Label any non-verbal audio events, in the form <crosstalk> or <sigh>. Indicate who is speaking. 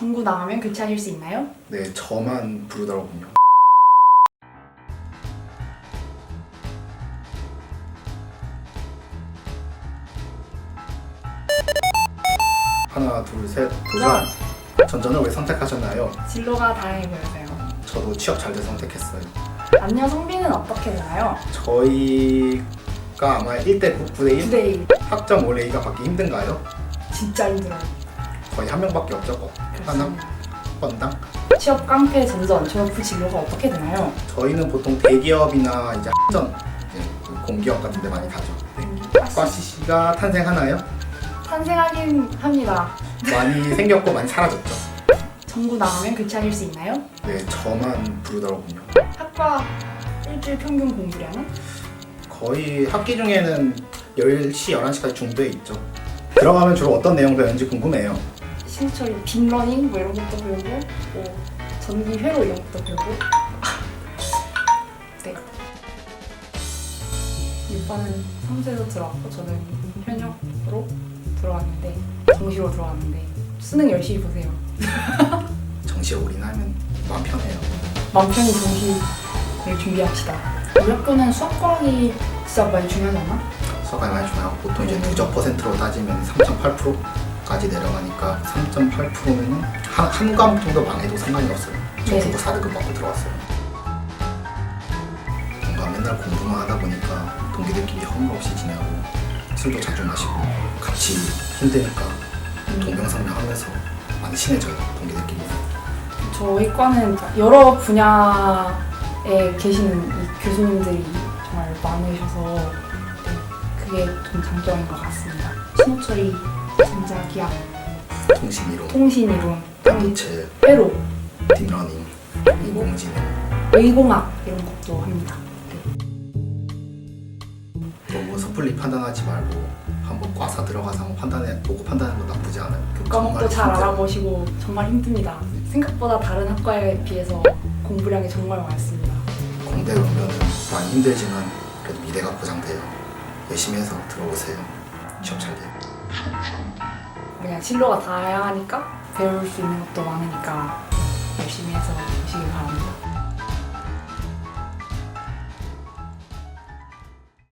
Speaker 1: 전구 나가면 교체하실 수 있나요?
Speaker 2: 네, 저만 부르더라고요. 하나, 둘, 셋, 도전! 전전을 왜 선택하셨나요?
Speaker 1: 진로가 다양해 보여서요.
Speaker 2: 저도 취업 잘 돼서 선택했어요.
Speaker 1: 안녕 성비는 어떻게 되나요?
Speaker 2: 저희가 아마 1대 9, 9대 1?
Speaker 1: 9대 1
Speaker 2: 학점 올 A가 받기 힘든가요?
Speaker 1: 진짜 힘들어요.
Speaker 2: 거의 한 명밖에 없죠, 하나?
Speaker 1: 그렇습니다.
Speaker 2: 번당?
Speaker 1: 취업 깡패 전전 졸업 후 진로가 어떻게 되나요?
Speaker 2: 저희는 보통 대기업이나 이제 학전, 이제 공기업 같은 데 많이 가죠. 네. 과CC가 탄생하나요?
Speaker 1: 탄생하긴 합니다.
Speaker 2: 많이 <laughs> 생겼고 많이 사라졌죠.
Speaker 1: 전구 나가면 교체하실 수 있나요?
Speaker 2: 네, 저만 부르더라고요.
Speaker 1: 학과 일주일 평균 공부량은?
Speaker 2: 거의 학기 중에는 10시, 11시까지 중도에 있죠. 들어가면 주로 어떤 내용 배우는지 궁금해요.
Speaker 1: 신처리 빅러닝 뭐 이런 것도 배우고 뭐 전기 회로 이런 것도 배우고 네. 오빠는 3세로 들어왔고 저는 현역으로 들어왔는데 정시로 들어왔는데 수능 열심히 보세요. <laughs>
Speaker 2: 정시에 올인하면 마음 편해요.
Speaker 1: 마음 편히 정시를 준비합시다. 우리 학교는 수학 과학이 진짜 많이 않아?
Speaker 2: 서가 많이 중요하고 보통 이제 누적 퍼센트로 따지면 3.8% 까지 내려가니까 3.8%면 한, 한 과목 정도 망해도 상관이 없어요. 저
Speaker 1: 네.
Speaker 2: 국어 4등급 받고 들어왔어요. 뭔가 맨날 공부만 하다 보니까 동기들끼리 허물 없이 지내고 술도 자주 마시고 같이 힘드니까 동병상련 하면서 많이 친해져요 동기들끼리.
Speaker 1: 저희 과는 여러 분야에 이 교수님들이 정말 많으셔서 네, 그게 좀 장점인 것 같습니다. 신호처리, 전자기학,
Speaker 2: 통신이론,
Speaker 1: 통신이론,
Speaker 2: 반도체,
Speaker 1: 회로,
Speaker 2: 딥러닝, 인공지능
Speaker 1: 의공학 이런 것도 합니다.
Speaker 2: 너무 섣불리 판단하지 말고 한번 과사 들어가서 한번 판단해 보고 판단하는 거 나쁘지 않아요. 그
Speaker 1: 과목도 잘
Speaker 2: 힘들어요.
Speaker 1: 알아보시고 정말 힘듭니다. 생각보다 다른 학과에 비해서 공부량이 정말 많습니다.
Speaker 2: 공대 오면은 많이 힘들지만 그래도 미래가 보장돼요. 열심히 해서 들어오세요. 돼요.
Speaker 1: 그냥 진로가 다양하니까 배울 수 있는 것도 많으니까 열심히 해서 보시길 바랍니다.